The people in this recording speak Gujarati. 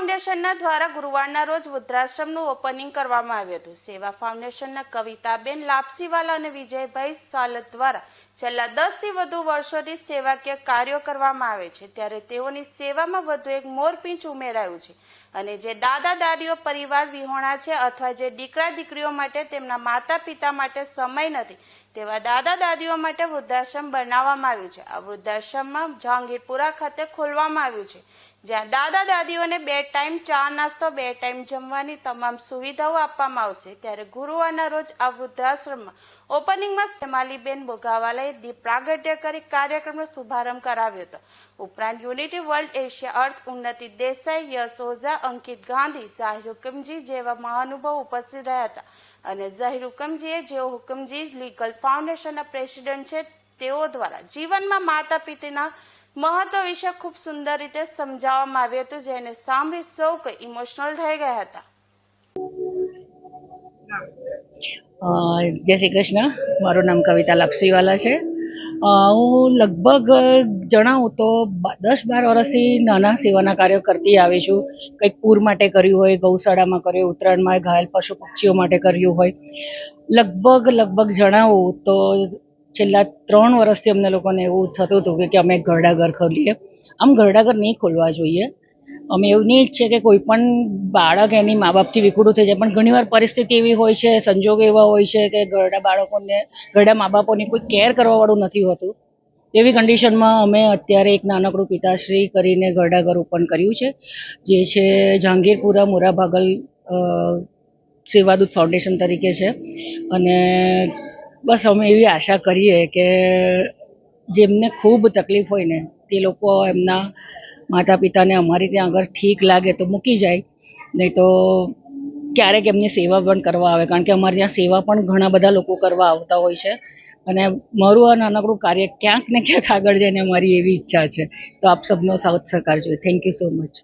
ફાઉન્ડેશનના દ્વારા ગુરુવારના રોજ વૃદ્ધાશ્રમનું ઓપનિંગ કરવામાં આવ્યું હતું. સેવા ફાઉન્ડેશનના કવિતાબેન લાપસીવાલા અને વિજયભાઈ સાલત દ્વારા છેલ્લા દસથી વધુ વર્ષોથી સેવાકીય કાર્યો કરવામાં આવે છે. ત્યારે તેઓની સેવામાં વધુ એક મોરપીંચ ઉમેરાયું છે. અને જે દાદા દાદીઓ પરિવાર વિહોણા છે અથવા જે દીકરા દીકરીઓ માટે તેમના માતા પિતા માટે સમય નથી, તેવા દાદા દાદીઓ માટે વૃદ્ધાશ્રમ બનાવવામાં આવ્યું છે. આ વૃદ્ધાશ્રમમાં જહાંગીરપુરા ખાતે ખોલવામાં આવ્યું છે. જ્યાં દાદા દાદીઓને બે ટાઈમ ચા નાસ્તો, બે ટાઈમ જમવાની તમામ સુવિધાઓ આપવામાં આવશે. ત્યારે ગુરુવારના રોજ આ વૃદ્ધાશ્રમમાં ઓપનિંગમાં શેમાલીબેન બોગાવાલાએ દીપ પ્રાગટ્ય કરી કાર્યક્રમનો શુભારંભ કરાવ્યો હતો. ઉપરાંત યુનિટી વર્લ્ડ એશિયા અર્થ ઉન્નતિ દેસાઈ યશ અંકિત ગાંધી, ઝાહિર હુકમજી જેવા મહાનુભાવ ઉપસ્થિત રહ્યા હતા. અને ઝહીર હુકમજીએ જેઓ હુકમજી લીગલ ફાઉન્ડેશનના પ્રેસિડેન્ટ છે, તેઓ દ્વારા જીવનમાં માતા પિતાના મહત્વ વિશે ખૂબ સુંદર રીતે સમજાવવામાં આવ્યું હતું, જેને સાંભળી સૌ કોઈ ઇમોશનલ થઈ ગયા હતા. જય શ્રી કૃષ્ણ. મારું નામ કવિતા લાપસીવાલા છે. હું લગભગ જણાવું તો દસ બાર વર્ષથી નાના સેવાના કાર્યો કરતી આવી છું. કંઈક પૂર માટે કર્યું હોય, ગૌશાળામાં કર્યું, ઉત્તરાયણમાં ઘાયલ પશુ પક્ષીઓ માટે કર્યું હોય. લગભગ લગભગ જણાવું તો છેલ્લા ત્રણ વર્ષથી અમને લોકોને એવું થતું હતું કે અમે ઘરડા ઘર ખોલીએ. આમ ઘરડા ઘર નહીં ખોલવા જોઈએ. અમે એવું નહીં ઈચ્છીએ કે કોઈ પણ બાળક એની મા બાપથી વિખૂટું થઈ જાય. પણ ઘણીવાર પરિસ્થિતિ એવી હોય છે, સંજોગ એવા હોય છે કે ઘરડા બાળકોને, ઘરડા મા બાપોની કોઈ કેર કરવાવાળું નથી હોતું. એવી કન્ડિશનમાં અમે અત્યારે એક નાનકડું પિતાશ્રી કરીને ઘરડા ઘર ઓપન કર્યું છે, જે છે જહાંગીરપુરા મોરાભાગલ સેવાદૂત ફાઉન્ડેશન તરીકે છે. અને બસ અમે એવી આશા કરીએ કે જેમને ખૂબ તકલીફ હોય ને, તે લોકો એમના માતા પિતાને અમારી ત્યાં આગળ ઠીક લાગે તો મૂકી જાય. નહીં તો ક્યારેક એમની સેવા પણ કરવા આવે. કારણ કે અમારે ત્યાં સેવા પણ ઘણા બધા લોકો કરવા આવતા હોય છે. અને મારું આ નાનકડું કાર્ય ક્યાંક ને ક્યાંક આગળ જઈને મારી એવી ઈચ્છા છે. તો આપ સબનો સાથ સહકાર જોઈએ થેન્ક યુ સો મચ